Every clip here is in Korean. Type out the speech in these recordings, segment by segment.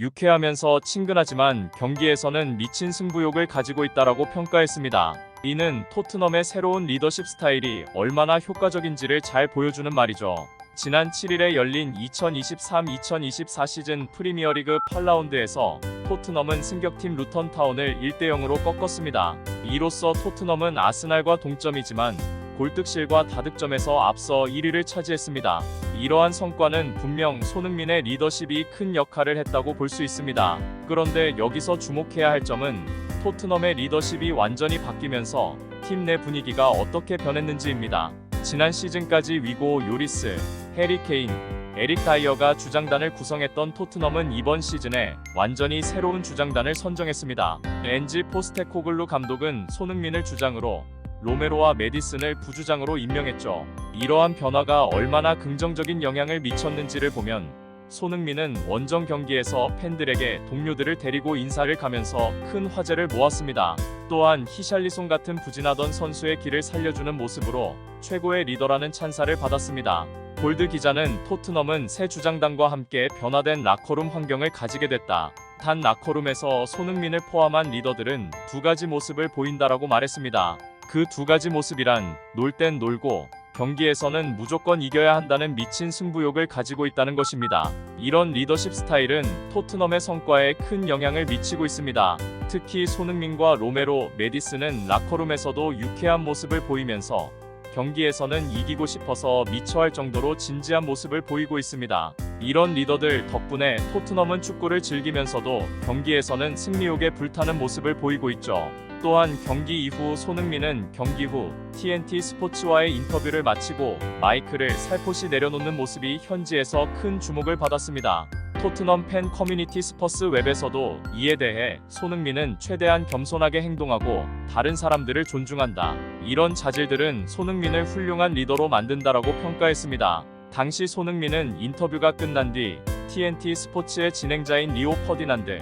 유쾌하면서 친근하지만 경기에서는 미친 승부욕을 가지고 있다라고 평가했습니다. 이는 토트넘의 새로운 리더십 스타일이 얼마나 효과적인지를 잘 보여주는 말이죠. 지난 7일에 열린 2023-2024 시즌 프리미어리그 8라운드에서 토트넘은 승격팀 루턴 타운을 1대 0으로 꺾었습니다. 이로써 토트넘은 아스날과 동점이지만 골득실과 다득점에서 앞서 1위를 차지했습니다. 이러한 성과는 분명 손흥민의 리더십이 큰 역할을 했다고 볼 수 있습니다. 그런데 여기서 주목해야 할 점은 토트넘의 리더십이 완전히 바뀌면서 팀 내 분위기가 어떻게 변했는지입니다. 지난 시즌까지 위고 요리스, 해리 케인, 에릭 다이어가 주장단을 구성했던 토트넘은 이번 시즌에 완전히 새로운 주장단을 선정했습니다. 엔지 포스테코글루 감독은 손흥민을 주장으로 로메로와 메디슨을 부주장으로 임명했죠. 이러한 변화가 얼마나 긍정적인 영향을 미쳤는지를 보면 손흥민은 원정 경기에서 팬들에게 동료들을 데리고 인사를 가면서 큰 화제를 모았습니다. 또한 히샬리송 같은 부진하던 선수의 길을 살려주는 모습으로 최고의 리더라는 찬사를 받았습니다. 골드 기자는 토트넘은 새 주장단과 함께 변화된 라커룸 환경을 가지게 됐다. 단 라커룸에서 손흥민을 포함한 리더들은 두 가지 모습을 보인다라고 말했습니다. 그 두 가지 모습이란 놀 땐 놀고 경기에서는 무조건 이겨야 한다는 미친 승부욕을 가지고 있다는 것입니다. 이런 리더십 스타일은 토트넘의 성과에 큰 영향을 미치고 있습니다. 특히 손흥민과 로메로, 메디스는 라커룸에서도 유쾌한 모습을 보이면서 경기에서는 이기고 싶어서 미쳐할 정도로 진지한 모습을 보이고 있습니다. 이런 리더들 덕분에 토트넘은 축구를 즐기면서도 경기에서는 승리욕에 불타는 모습을 보이고 있죠. 또한 경기 이후 손흥민은 경기 후 TNT 스포츠와의 인터뷰를 마치고 마이크를 살포시 내려놓는 모습이 현지에서 큰 주목을 받았습니다. 토트넘 팬 커뮤니티 스퍼스 웹에서도 이에 대해 손흥민은 최대한 겸손하게 행동하고 다른 사람들을 존중한다. 이런 자질들은 손흥민을 훌륭한 리더로 만든다라고 평가했습니다. 당시 손흥민은 인터뷰가 끝난 뒤 TNT 스포츠의 진행자인 리오 퍼디난드,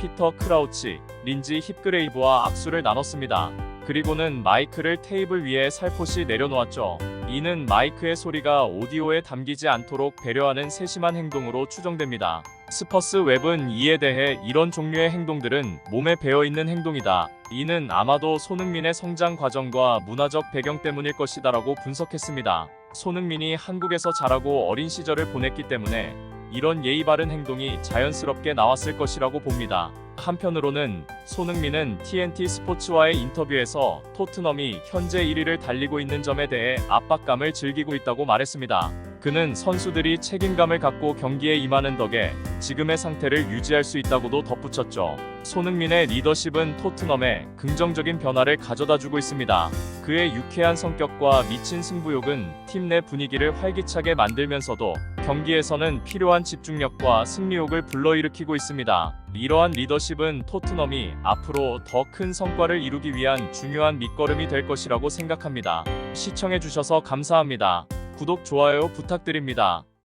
피터 크라우치, 린지 힙그레이브와 악수를 나눴습니다. 그리고는 마이크를 테이블 위에 살포시 내려놓았죠. 이는 마이크의 소리가 오디오에 담기지 않도록 배려하는 세심한 행동으로 추정됩니다. 스퍼스 웹은 이에 대해 이런 종류의 행동들은 몸에 배어 있는 행동이다. 이는 아마도 손흥민의 성장 과정과 문화적 배경 때문일 것이다라고 분석했습니다. 손흥민이 한국에서 자라고 어린 시절을 보냈기 때문에 이런 예의 바른 행동이 자연스럽게 나왔을 것이라고 봅니다. 한편으로는 손흥민은 TNT 스포츠와의 인터뷰에서 토트넘이 현재 1위를 달리고 있는 점에 대해 압박감을 즐기고 있다고 말했습니다. 그는 선수들이 책임감을 갖고 경기에 임하는 덕에 지금의 상태를 유지할 수 있다고도 덧붙였죠. 손흥민의 리더십은 토트넘에 긍정적인 변화를 가져다 주고 있습니다. 그의 유쾌한 성격과 미친 승부욕은 팀 내 분위기를 활기차게 만들면서도 경기에서는 필요한 집중력과 승리욕을 불러일으키고 있습니다. 이러한 리더십은 토트넘이 앞으로 더 큰 성과를 이루기 위한 중요한 밑거름이 될 것이라고 생각합니다. 시청해주셔서 감사합니다. 구독, 좋아요 부탁드립니다.